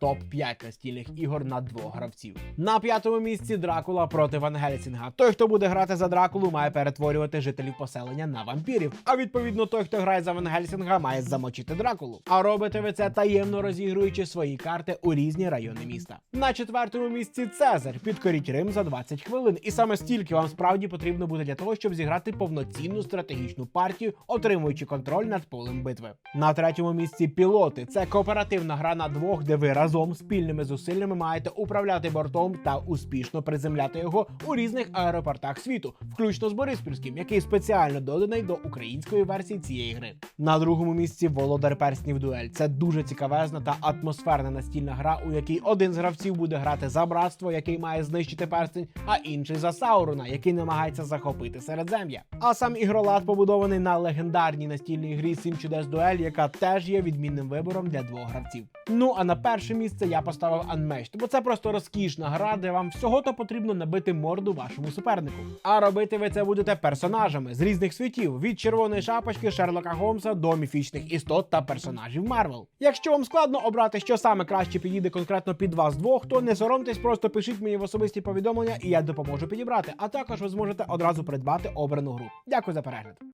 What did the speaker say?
топ 5 настільних ігор на двох гравців. На п'ятому місці Дракула проти Ван Гельсінга. Той, хто буде грати за Дракулу, має перетворювати жителів поселення на вампірів. А відповідно, той, хто грає за Ван Гельсінга, має замочити Дракулу. А робите ви це таємно розігруючи свої карти у різні райони міста. На четвертому місці Цезарь. Підкоріть Рим за 20 хвилин. І саме стільки вам справді потрібно буде для того, щоб зіграти повноцінну стратегічну партію, отримуючи контроль над полем битви. На третьому місці пілоти. Це кооперативна гра на двох, де ви разом спільними зусиллями маєте управляти бортом та успішно приземляти його у різних аеропортах світу, включно з Бориспільським, який спеціально доданий до української версії цієї гри. На другому місці Володар Перснів Дуель. Це дуже цікавезна та атмосферна настільна гра, у якій один з гравців буде грати за братство, який має знищити перстень, а інший за Саурона, який намагається захопити середзем'я. А сам ігролад побудований на легендарній настільній грі Сім чудес дуель, яка теж є відмінним вибором для двох гравців. Ну а на перше місце я поставив Unmatched, бо це просто розкішна гра, де вам всього то потрібно набити морду вашому супернику. А робити ви це будете персонажами з різних світів від червоної шапочки Шерлока Голмса до міфічних істот та персонажів Марвел. Якщо вам складно обрати, що саме краще підійде конкретно під вас двох, то не соромтесь, просто пишіть мені в особисті повідомлення, і я допоможу підібрати. А також ви зможете одразу придбати обрану гру. Дякую за перегляд.